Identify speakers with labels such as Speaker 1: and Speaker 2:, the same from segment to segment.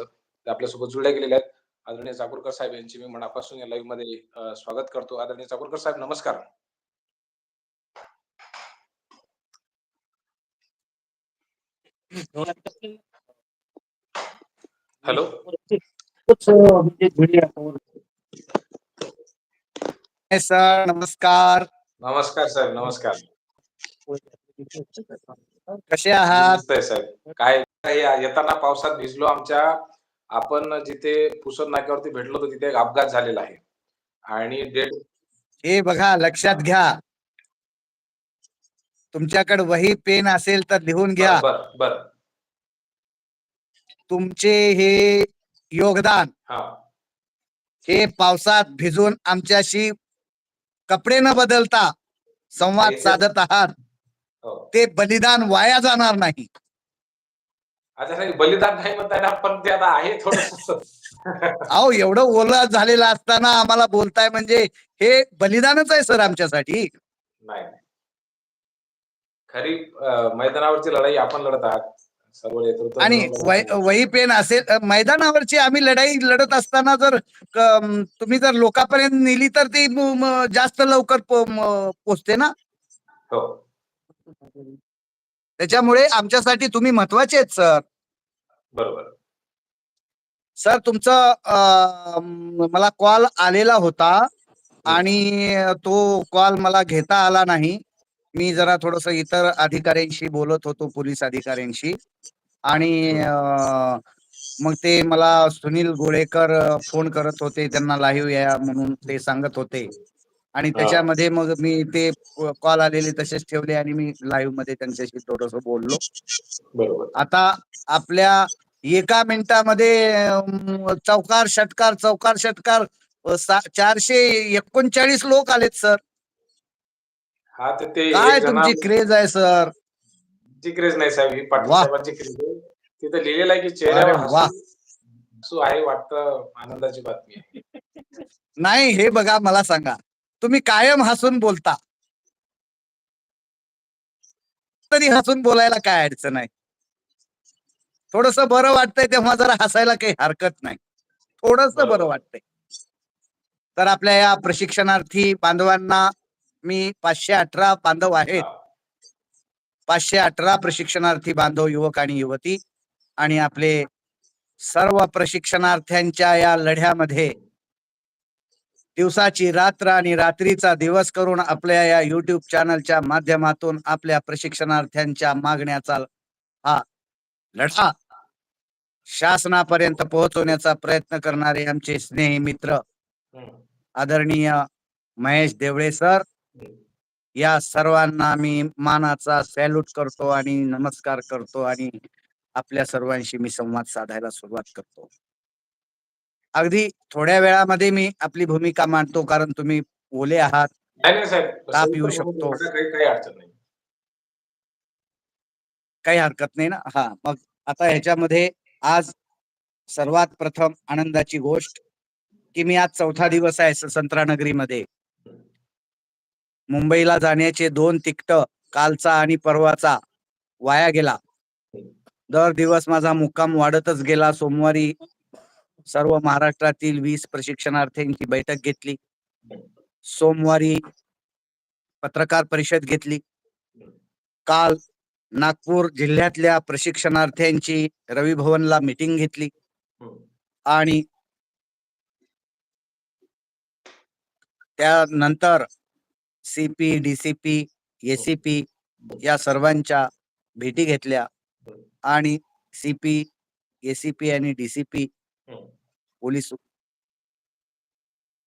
Speaker 1: ते आपल्यासोबत जुळल्या गेलेल्या आहेत. आदरणीय चाकूरकर साहेब यांची मी मनापासून या लाईव्हमध्ये स्वागत करतो. आदरणीय चाकूरकर साहेब नमस्कार. हॅलो.
Speaker 2: सर नमस्कार.
Speaker 1: नमस्कार साहेब नमस्कार.
Speaker 2: कसे आहात?
Speaker 1: साहेब. काय काय? येताना पावसात भिजलो आमच्या. आपण जिथे पुसद नाक्यावरती भेटलो होतो तिथे एक अपघात झालेला आहे. आणि डेट
Speaker 2: हे बघा लक्षात घ्या. तुमच्याकडे वही पेन असेल तर लिहून घ्या.
Speaker 1: बर बर
Speaker 2: तुमचे हे योगदान
Speaker 1: हा.
Speaker 2: हे पावसात भिजून आमच्याशी कपडे न बदलता संवाद साधत आहात.
Speaker 1: हो.
Speaker 2: ते बलिदान वाया जाणार नाही.
Speaker 1: बलिदान नाही म्हणता येणार पण ते आता आहे थोडस
Speaker 2: अहो एवढं ओलं झालेलं असताना आम्हाला बोलताय म्हणजे हे बलिदानच आहे सर आमच्यासाठी.
Speaker 1: नाही. खरी मैदानावरची लढाई आपण लढत आहात. सर्व
Speaker 2: आणि वही पेन असेल मैदानावरची आम्ही लढाई लढत असताना जर तुम्ही जर लोकांपर्यंत नेली तर ती जास्त लवकर पोचते ना?
Speaker 1: हो.
Speaker 2: त्याच्यामुळे आमच्यासाठी तुम्ही महत्त्वाचे आहेत सर.
Speaker 1: बरोबर.
Speaker 2: सर तुमचं मला कॉल आलेला होता आणि तो कॉल मला घेता आला नाही. मी जरा थोडस इतर अधिकाऱ्यांशी बोलत होतो पोलीस अधिकाऱ्यांशी. आणि मग ते मला सुनील गोळेकर फोन करत होते त्यांना लाईव्ह या म्हणून ते सांगत होते. आणि त्याच्यामध्ये मग मी ते कॉल आलेले तसेच ठेवले आणि मी लाईव्हमध्ये त्यांच्याशी थोडस बोललो.
Speaker 1: बरोबर.
Speaker 2: आता आपल्या एका मिनिटामध्ये चौकार षटकार चौकार षटकार चारशे एकोणचाळीस लोक आलेत सर.
Speaker 1: हा ते ते
Speaker 2: काय तुमची क्रेज आहे सर?
Speaker 1: ची क्रेज नाही साहेब. ही पाटील क्रेज आहे. तिथे लिहिलेलं आहे की आहे वाटतं आनंदाची बातमी आहे.
Speaker 2: नाही हे बघा मला सांगा. तुम्ही कायम हसून बोलता. तरी हसून बोलायला काय अडचण आहे? थोडस बरं वाटतंय तेव्हा जरा हसायला काही हरकत नाही. थोडस. बरं वाटतंय. तर आपल्या या प्रशिक्षणार्थी बांधवांना मी पाचशे अठरा बांधव आहेत. पाचशे अठरा प्रशिक्षणार्थी बांधव युवक आणि युवती आणि आपले सर्व प्रशिक्षणार्थ्यांच्या या लढ्यामध्ये दिवसाची रात्र आणि रात्रीचा दिवस करून आपल्या या युट्यूब चॅनलच्या माध्यमातून आपल्या प्रशिक्षणार्थ्यांच्या मागण्याचा हा लढा शासनापर्यंत पोहोचवण्याचा प्रयत्न करणारे आमचे स्नेही मित्र. आदरणीय महेश देवळे सर या सर्वांना मी मानाचा सॅल्यूट करतो आणि नमस्कार करतो आणि आपल्या सर्वांशी मी संवाद साधायला सुरुवात करतो अगदी थोड्या वेळामध्ये मी आपली भूमिका मांडतो कारण तुम्ही ओले आहात.
Speaker 1: नाही नाही साहेब
Speaker 2: ताप येऊ शकतो.
Speaker 1: काही काही अडचण नाही.
Speaker 2: काही हरकत नाही ना? हा मग आता ह्याच्यामध्ये आज सर्वात प्रथम आनंदाची गोष्ट की मी आज चौथा दिवस आहे संत्रानगरीमध्ये. मुंबईला जाण्याचे दोन तिकट कालचा आणि परवाचा वाया गेला. दर दिवस माझा मुक्काम वाढतच गेला. सोमवारी सर्व महाराष्ट्रातील वीस प्रशिक्षणार्थ्यांची बैठक घेतली. सोमवारी पत्रकार परिषद घेतली. काल नागपूर जिल्ह्यातल्या प्रशिक्षणार्थ्यांची रवी भवनला मिटिंग घेतली. आणि त्यानंतर सीपी डीसीपी एसीपी या सर्वांच्या भेटी घेतल्या. आणि सीपी एसीपी आणि डीसीपी पोलीस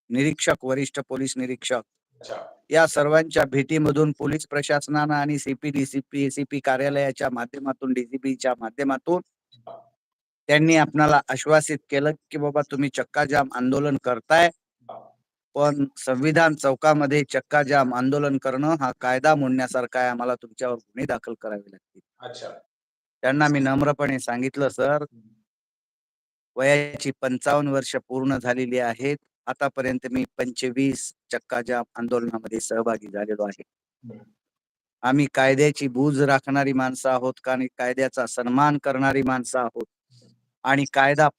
Speaker 2: निरीक्षक वरिष्ठ पोलीस निरीक्षक. या सर्वांच्या भेटीमधून पोलीस प्रशासनानं आणि सीपी डीसीपी एसीपी कार्यालयाच्या माध्यमातून डीसीपीच्या माध्यमातून त्यांनी आपणाला आश्वासित केलं की बाबा तुम्ही चक्काजाम आंदोलन करताय. पण संविधान चौकामध्ये चक्काजाम आंदोलन करणं हा कायदा मोडण्यासारखा आहे. आम्हाला तुमच्यावर गुन्हे दाखल करावे लागतील. त्यांना मी नम्रपणे सांगितलं सर. वयाची पंचावन्न वर्ष पूर्ण झालेली आहेत. आतापर्यंत मी पंचवीस चक्काजाम आंदोलनामध्ये सहभागी झालेलो आहे. आम्ही कायद्याची बूज राखणारी माणसं आहोत आणि कायद्याचा सन्मान करणारी माणसं आहोत. आणि कायदा